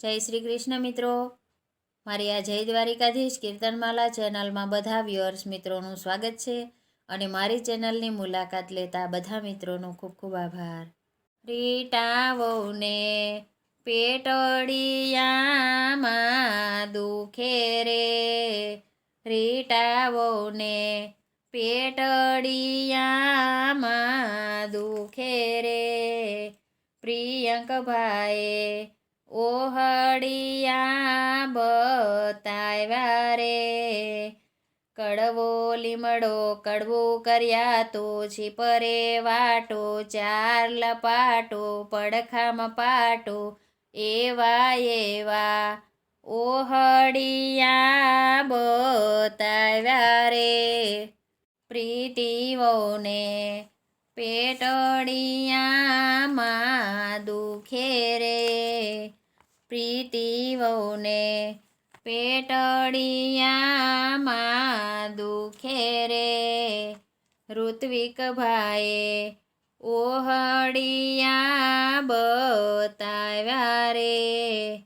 જય શ્રી કૃષ્ણ મિત્રો. મારી આ જય દ્વારિકાધીશ કીર્તનમાલા ચેનલમાં બધા વ્યુઅર્સ મિત્રોનું સ્વાગત છે અને મારી ચેનલની મુલાકાત લેતા બધા મિત્રોનો ખૂબ ખૂબ આભાર. રીટાવોને પેટડિયામાં દુખે રે. રીટાવોને પેટડિયામાં દુખે રે. પ્રિયંકભાઈએ ઓહડિયા બતાવ્યા રે. કડવો લીમડો કડવું કર્યા તો છીપરે વાટો, ચાર લપાટો, પડખામાં પાટો, એવા એવા. ઓહડિયા બતાવ્યા રે. પ્રીતિઓને પેટડિયામાં દુખે રે. પ્રીતિઓને પેટડિયામાં દુખે રે. ઋત્વિકભાઈએ ઓહડિયા બતાવ્યા રે.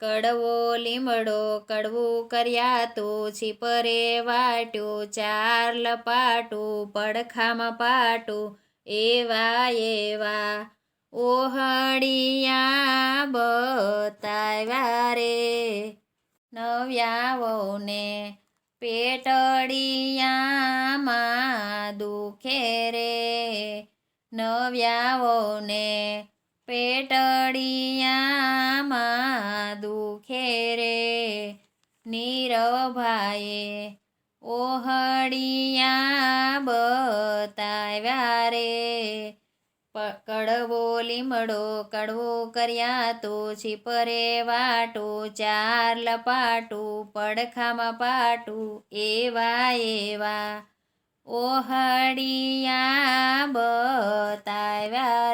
કડવો લીમડો કડવું કર્યા તું છીપરે વાટ્યું, ચાર લપાટું, પડખામાં પાટું, એવા એવા ઓહડિયા બતાવ્યા રે. નવ્યાઓને પેટડિયામાં દુખે રે. નવ્યાઓને પેટડિયામાં દુખે રે. નીરવભાઈએ ઓહળિયા બતાવ્યા રે. કડવો લીમડો, કડવો કર્યા તો છીપરે વાટો, ચાર લપાટું, પડખામાં પાટું, એવા એવા. ઓહડિયા બતાવ્યા